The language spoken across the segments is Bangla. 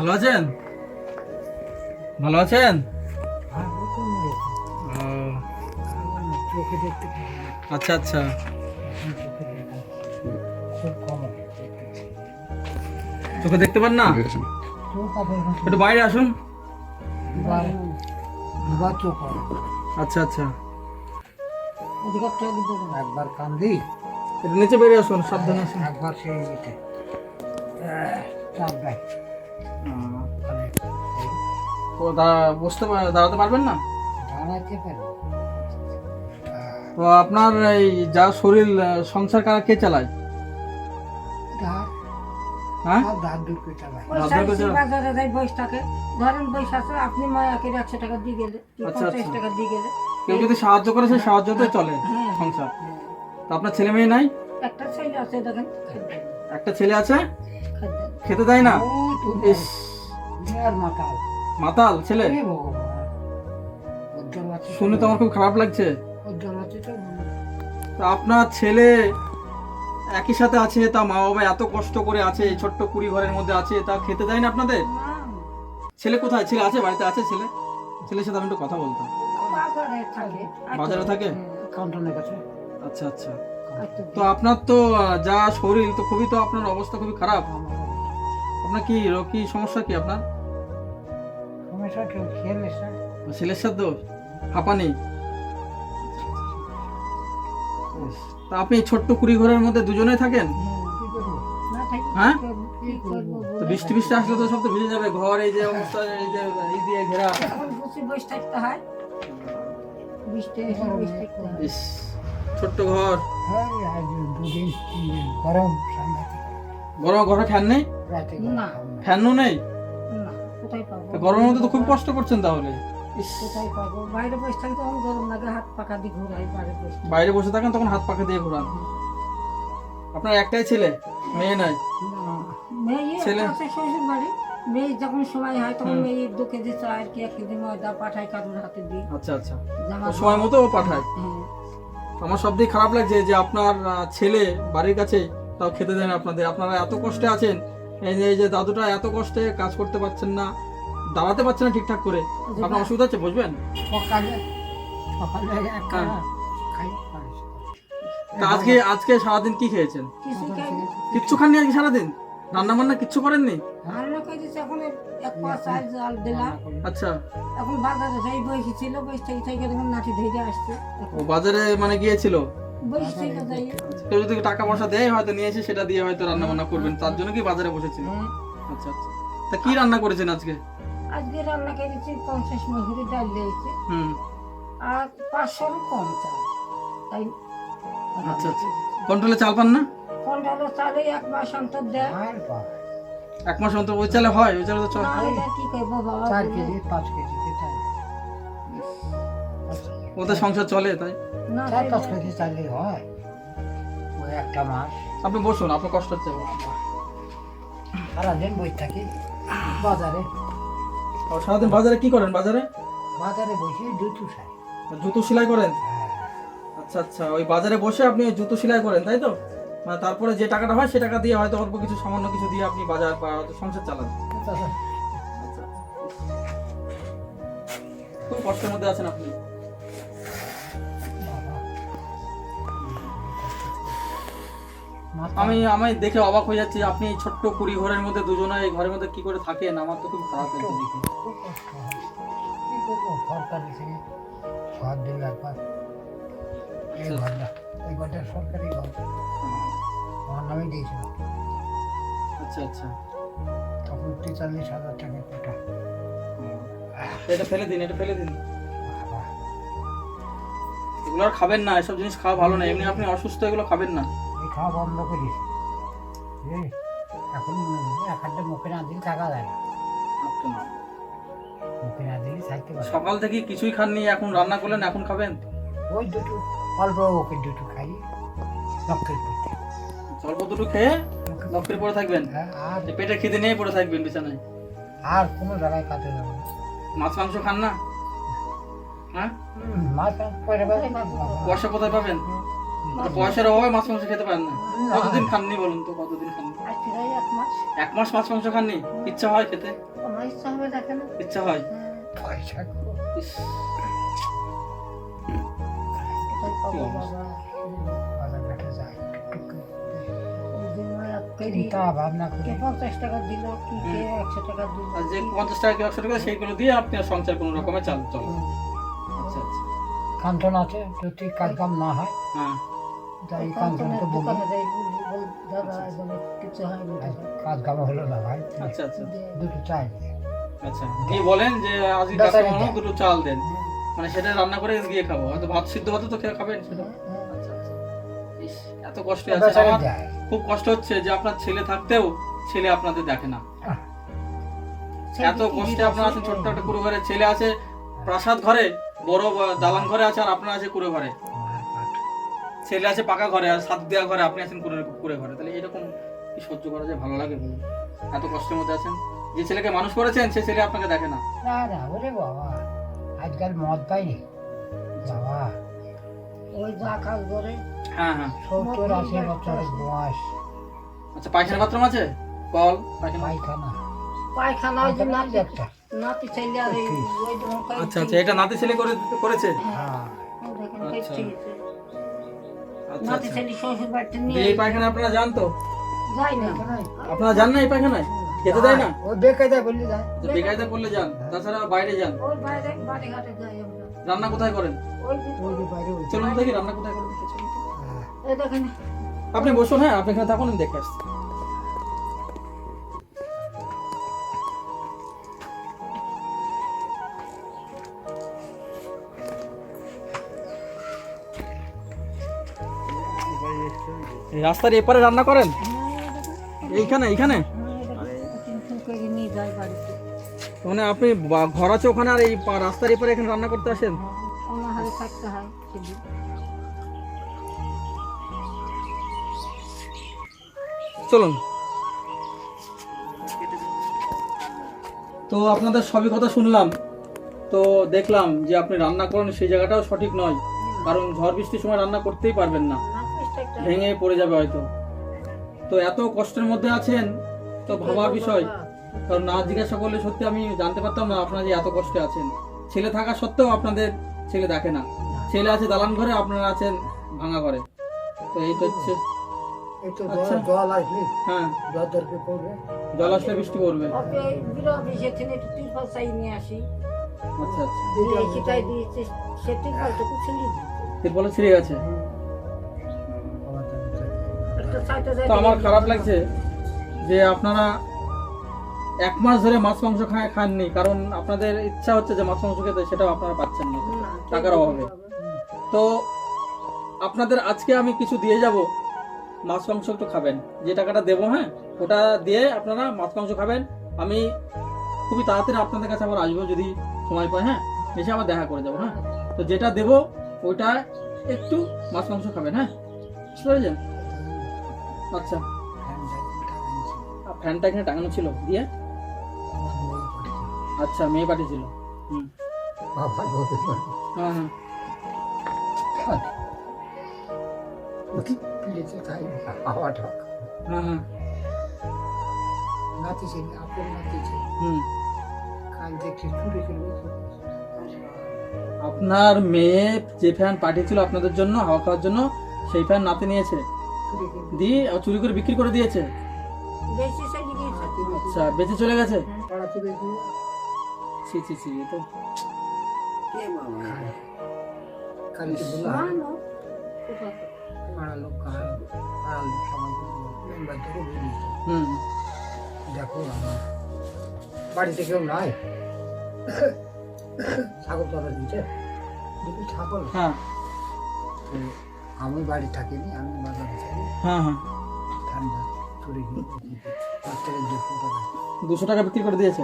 ভালো আছেন? ভালো আছেন? আচ্ছা আচ্ছা। চোখে দেখতে পান না? একটু বাইরে আসুন। আচ্ছা আচ্ছা। একবার কান্দি নিচে বেরিয়ে আসুন, সাবধানে আসুন। একবার সেই এই ও দা- বসতে দাঁড়াতে পারবেন না? দাঁড়াতে তো আপনার এই যা শরীর সংসার কারা কে চালায়? হ্যাঁ? আপনি একশো টাকা দিয়ে গেলে আচ্ছা, পঞ্চাশ আচ্ছা। টাকা দিয়ে গেলে? কেউ যদি সাহায্য করে সেই সাহায্যতে চলে হ্যাঁ। সংসার। তো আপনার ছেলে মেয়ে নাই? একটা ছেলে আছে দেখেন। একটা ছেলে আছে? খেতে দেয় না? ইস। মাতাল। মাতাল ছেলে? শুনে তো আমার খুব খারাপ লাগছে। আপনার ছেলে একই সাথে আছে তা মা বাবা এত কষ্ট করে আছে ছোট্ট কুড়ি ঘরের মধ্যে আছে তা খেতে দেয় না আপনাদের? ছেলে কোথায়? ছেলে আছে বাড়িতে? আছে ছেলে? ছেলের সাথে আমি একটু কথা বলতাম। বাজারে থাকে। আচ্ছা আচ্ছা। তো আপনার তো যা শরীর তো খুবই তো আপনার অবস্থা খুবই খারাপ। আপনার কি কি সমস্যা কি আপনার? সমস্যা স্যার ছেলের সাথে হাঁপানি। তা আপনি ছোট্ট কুড়ি ঘরের মধ্যে দুজনে থাকেন? কি হ্যাঁ? কি কি তো বৃষ্টি বৃষ্টি আসলে তো সব তো ভিজে যাবে ঘর এই যে অবস্থা এই যে এই দিয়ে ঘেরা। বসে থাকতে হয়। ছোট্ট ঘর। হ্যাঁ গরম গরম ঘরে ফ্যান নেই? রাতে না। ফ্যানও নেই? না কোথায় পাবো? গরমের মধ্যে তো খুব কষ্ট করছেন তাহলে। কোথায় পাবো? বাইরে বসে থাকি তখন গরম লাগে হাত পাকা দিয়ে ঘুরাই বাইরে বসে বাইরে বসে থাকেন তখন হাত পাখা দিয়ে ঘোরান। আপনার একটাই ছেলে? মেয়ে নাই? মেয়ে ছেলে? শ্বশুর বাড়ি। মেয়ে যখন সময় হয় তখন মেয়ে দু কেজি চার কি এক কেজি ময়দা পাঠায় কারোর হাতে দিই আচ্ছা আচ্ছা। সময় মতো ও পাঠায়? হ্যাঁ। আমার সব দিক খারাপ লাগছে যে আপনার ছেলে বাড়ির কাছে তাও খেতে দেন আপনাদের। আপনারা এত কষ্টে আছেন এই যে এই যে দাদুটা এত কষ্টে কাজ করতে পারছেন না দাঁড়াতে পারছেন না ঠিকঠাক করে। আপনার অসুবিধা হচ্ছে বুঝবেন সকালে সকালে হ্যাঁ। খাই। আজকে আজকে সারাদিন কি খেয়েছেন? কিচ্ছু খাননি আজকে সারাদিন? রান্না বান্না কিচ্ছু করেননি আচ্ছা। এখন বাজারে যাই বসে ছিল বসে থেকে নাটি ধরে আসছে। ও বাজারে মানে গিয়েছিল? কেউ যদি টাকা পয়সা দেয় হয়তো নিয়ে এসে সেটা দিয়ে হয়তো রান্না বান্না করবেন। তার জন্য কি বাজারে বসেছিল আচ্ছা আচ্ছা। তা কি রান্না করেছেন আজকে? আজকে রান্না করেছি পঞ্চাশ মজুরি ডাল দিয়েছি। হুম। আর কম চাল। তাই আচ্ছা আচ্ছা। কন্ট্রোলে চাল পান না? কন্ডালো চালে এক মাস অন্তর দেয়। এক মাস অন্তর ওই চালে হয়? ওই চালে তো চল কি করব বাবা চার? কেজি পাঁচ কেজি ওদের সংসার চলে তাই? না চার পাঁচ কেজি হয়। ওই একটা মাস। আপনি বসুন আপনার কষ্ট হচ্ছে। সারাদিন বই থাকি বাজারে। ও, সারাদিন বাজারে কি করেন বাজারে? বাজারে বসে জুতো খাই জুতো সেলাই করেন? হ্যাঁ। আচ্ছা আচ্ছা ওই বাজারে বসে আপনি ওই জুতো সেলাই করেন তাই তো? মানে তারপরে যে টাকাটা হয় সে টাকা দিয়ে হয়তো অল্প কিছু সামান্য কিছু দিয়ে আপনি বাজার বা হয়তো সংসার চালান। আচ্ছা আচ্ছা। খুব কষ্টের মধ্যে আছেন আপনি। আমি আমি দেখে অবাক হয়ে যাচ্ছি আপনি এই ছোট্ট কুড়ি ঘরের মধ্যে দুজনে এই ঘরের মধ্যে কি করে থাকেন? আমার তো খুব খারাপ লাগছে দেখে। খুব কষ্ট হয় কি করব সরকারি থেকে ঘর দিল একবার এই ঘরটা এই ঘরটা সরকারি ঘর। আমার নামে দিয়েছিল। আচ্ছা আচ্ছা। তখন তেতাল্লিশ হাজার টাকা কোটা এটা ফেলে দিন এটা ফেলে দিন। এগুলো আর খাবেন না এসব জিনিস খাওয়া ভালো না। এমনি আপনি অসুস্থ এগুলো খাবেন না। এই খাওয়া বন্ধ করিস। এখন এক হাতে মুখে না দিলে থাকা যায় না। মুখে না দিলে থাকতে পারে সকাল থেকে কিছুই খাননি এখন রান্না করলেন এখন খাবেন? ওই দুটো অল্প ওকে দুটো খাই করতে অল্প দুটো খেয়ে লক্ষ্যের পরে থাকবেন? হ্যাঁ, আর পেটে খিদে নিয়ে পড়ে থাকবেন বিছানায়। আর কোনো জায়গায় কাটে যাবে না। মাছ মাংস খান না? হ্যাঁ? মাছ বাবা। পয়সা কোথায় পাবেন? তো বয়সের অভাবে মাছ মাংস খেতে পারেন না। কতদিন খাননি বলুন তো কতদিন খাননি? এক মাস। মাছ মাংস খাননি? ইচ্ছা হয় খেতে? ইচ্ছা হবে দেখে ইচ্ছা হয়? হ্যাঁ, পয়সা পঞ্চাশ টাকা কি একশো টাকা দিল আর যে পঞ্চাশ টাকা কি একশো টাকা সেইগুলো দিয়ে আপনি সংসার কোনো রকমে চাল চলে। আচ্ছা আচ্ছা। কান্তন আছে যদি কাজ কাম না হয়। হ্যাঁ। যাই বলি, দাদা বলে কিছু কাজ কাম হলো না ভাই? আচ্ছা আচ্ছা দুটো চাই। আচ্ছা দিয়ে বলেন যে আজকে কাস্টমার দুটো চাল দেন। মানে সেটা রান্না করে গিয়ে খাব। হয়তো ভাত সিদ্ধ ভাত তো খেয়ে খাবেন সেটা। আচ্ছা আচ্ছা। ইস, এত কষ্ট আছে। আমার খুব কষ্ট হচ্ছে যে আপনার ছেলে থাকতেও ছেলে আপনাদের দেখে না। এত কষ্টে আপনার আছে ছোট্ট একটা কুড়ে ঘরে ছেলে আছে প্রাসাদ ঘরে বড় দালান ঘরে আছে আর আপনার আছে কুড়ে ঘরে ছেলে আছে পাকা ঘরে আর সাত দেওয়া ঘরে আপনি আছেন কুড়ে কুড়ে ঘরে। তাহলে এরকম কি সহ্য করা যায়? ভালো লাগে বলুন। এত কষ্টের মধ্যে আছেন? যে ছেলেকে মানুষ করেছেন সে ছেলে আপনাকে দেখে না। না না ওরে বাবা। আজকাল মদ পাইনি বাবা ওই যা কাজ করে হ্যাঁ হ্যাঁ। সত্তর আশি বছরের বয়স। আচ্ছা পায়খানা বাথরুম আছে? কল পায়খানা? পায়খানা। পায়খানা ওই যে নাতি একটা। নাতি ছেলে আর ওই আচ্ছা আচ্ছা এটা নাতি ছেলে করে করেছে? হ্যাা। ও দেখেন আচ্ছা। আচ্ছা নাতি আচ্ছা। ছেলে শ্বশুর বাড়িতে নিয়ে এই পায়খানা আপনারা যান তো? যাই না। আপনারা যান না এই পায়খানায়? যেতে দেয় না? ও বেকায়দা বললি যায় বেকায়দা করলে যান তাছাড়া বাইরে যান। ওই বাইরে বাড়ি ঘাটে যাই রান্না কোথায় করেন? চলুন দেখি রান্না কোথায় করেন। এই দেখেন। আপনি বসুন হ্যাঁ আপনি এখানে থাকুন আমি দেখে আসছি। রাস্তার এপারে রান্না করেন? এইখানে এইখানে? মানে আপনি ঘর আছে ওখানে আর এই রাস্তার এপারে এখানে রান্না করতে আসেন? চলুন। তো আপনাদের সবই কথা শুনলাম। তো দেখলাম যে আপনি রান্না করেন, সেই জায়গাটাও সঠিক নয়। কারণ ঝড় বৃষ্টির সময় রান্না করতেই পারবেন না। ভেঙে পড়ে যাবে হয়তো। তো এত কষ্টের মধ্যে আছেন তো ভাবার বিষয়। কারণ না জিজ্ঞাসা করলে সত্যি আমি জানতে পারতাম না আপনারা যে এত কষ্টে আছেন। ছেলে থাকা সত্ত্বেও আপনাদের ছেলে দেখে না। ছেলে আছে দালান ঘরে আপনারা আছেন ভাঙা ঘরে। তো এই তো হচ্ছে। আচ্ছা। জল জল আসলে হ্যাঁ। জল দরকে পড়বে। জল আসলে বৃষ্টি পড়বে। আচ্ছা আচ্ছা। তিরপাল ছিঁড়ে গেছে? তো আমার খারাপ লাগছে যে আপনারা এক মাস ধরে মাছ মাংস খায় খাননি কারণ আপনাদের ইচ্ছা হচ্ছে যে মাছ মাংস খেতে সেটাও আপনারা পাচ্ছেন না। টাকার অভাবে। তো আপনাদের আজকে আমি কিছু দিয়ে যাব। মাছ মাংস একটু খাবেন। যে টাকাটা দেবো হ্যাঁ ওটা দিয়ে আপনারা মাছ মাংস খাবেন। আমি খুবই তাড়াতাড়ি আপনাদের কাছে আবার আসব যদি সময় পাই হ্যাঁ এসে আবার দেখা করে যাব হ্যাঁ। তো যেটা দেবো ওইটা একটু মাছ মাংস খাবেন হ্যাঁ। বুঝতে পেরেছেন? আচ্ছা। ফ্যানটা এখানে টাঙানো ছিল। দিয়ে? আচ্ছা মেয়ে পাঠিয়েছিল। হুম। হ্যাঁ হ্যাঁ। প্লেটে তাই হাওয়াটা হ্যাঁ হ্যাঁ। নাতি ছিল আপন নাতি ছিল। হুম। কাল দেখছি চুরি করে আপনার মেয়ে যে ফ্যান পাঠিয়েছিল আপনাদের জন্য হাওয়া খাওয়ার জন্য সেই ফ্যান নাতে নিয়েছে? দিয়ে আর চুরি করে বিক্রি করে দিয়েছে? আচ্ছা বেঁচে চলে গেছে? করে ছি ছি ছি তো দেখো বাড়িতে কেউ নাই? ছাগল তলা দিচ্ছে দুটো ছাগল। হ্যাঁ। আমি বাড়ি থাকিনি আমি বাজারে থাকি হ্যাঁ হ্যাঁ। ঠান্ডা চুরি দুশো টাকা দুশো টাকা বিক্রি করে দিয়েছে?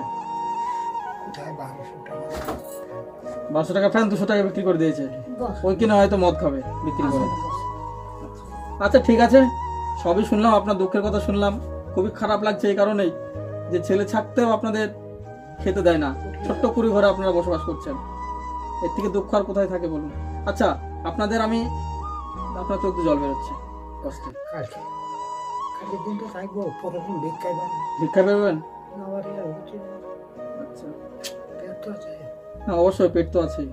কোথায় বারোশো টাকা? বারোশো টাকা ফ্যান দুশো টাকা বিক্রি করে দিয়েছে? ওই কিনা হয়তো মদ খাবে বিক্রি করে। আচ্ছা ঠিক আছে। সবই শুনলাম আপনার দুঃখের কথা শুনলাম। খুবই খারাপ লাগছে এই কারণেই যে ছেলে ছাড়তেও আপনাদের খেতে দেয় না। ছোট্ট কুড়ি ঘরে আপনারা বসবাস করছেন। এর থেকে দুঃখ আর কোথায় থাকে বলুন? আচ্ছা আপনাদের আমি আপনার চোখ জল বেরোচ্ছে। কষ্টে। কালকে। কালকের দিনটা থাকব প্রথম ভিক্ষায় পাবো। ভিক্ষা হচ্ছে আচ্ছা। হ্যাঁ অবশ্যই পেট তো আছেই।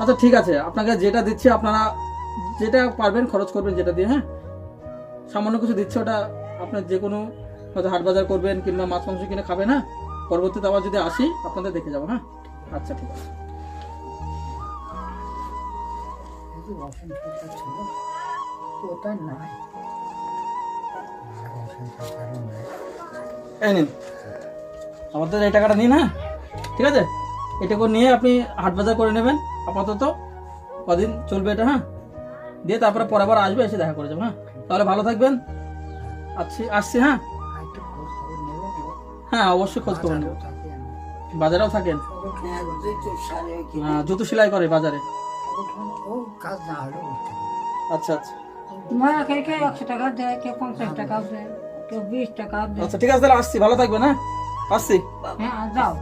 আচ্ছা ঠিক আছে। আপনাকে যেটা দিচ্ছি আপনারা যেটা পারবেন খরচ করবেন যেটা দিয়ে হ্যাঁ? সামান্য কিছু দিচ্ছে ওটা আপনার যে কোনো হয়তো হাট বাজার করবেন কিংবা মাছ মাংস কিনে খাবেন হ্যাঁ? পরবর্তীতে আবার যদি আসি আপনাদের দেখে যাব হ্যাঁ? আচ্ছা ঠিক আছে। রসুন সরকার ছিল ওটা এই নিন। আমাদের এই টাকাটা নিন হ্যাঁ? ঠিক আছে? এটাকে নিয়ে আপনি হাট বাজার করে নেবেন আপাতত। কদিন চলবে এটা হ্যাঁ? দিয়ে তারপরে পরে আবার আসবে এসে দেখা করে যাব হ্যাঁ? তাহলে ভালো থাকবেন। আসছি আসছি হ্যাঁ? হ্যাঁ অবশ্যই খোঁজ খবর নেব। বাজারেও থাকেন। হ্যাঁ, জুতো সেলাই করে বাজারে। ও কাজ না হলেও আচ্ছা আচ্ছা। মারা কে কে একশো টাকা দেয় কেউ পঞ্চাশ টাকাও দেয় কেউ বিশ টাকাও দেয়। আচ্ছা ঠিক আছে তাহলে আসছি। ভালো থাকবেন হ্যাঁ? আসছি। হ্যাঁ যাও।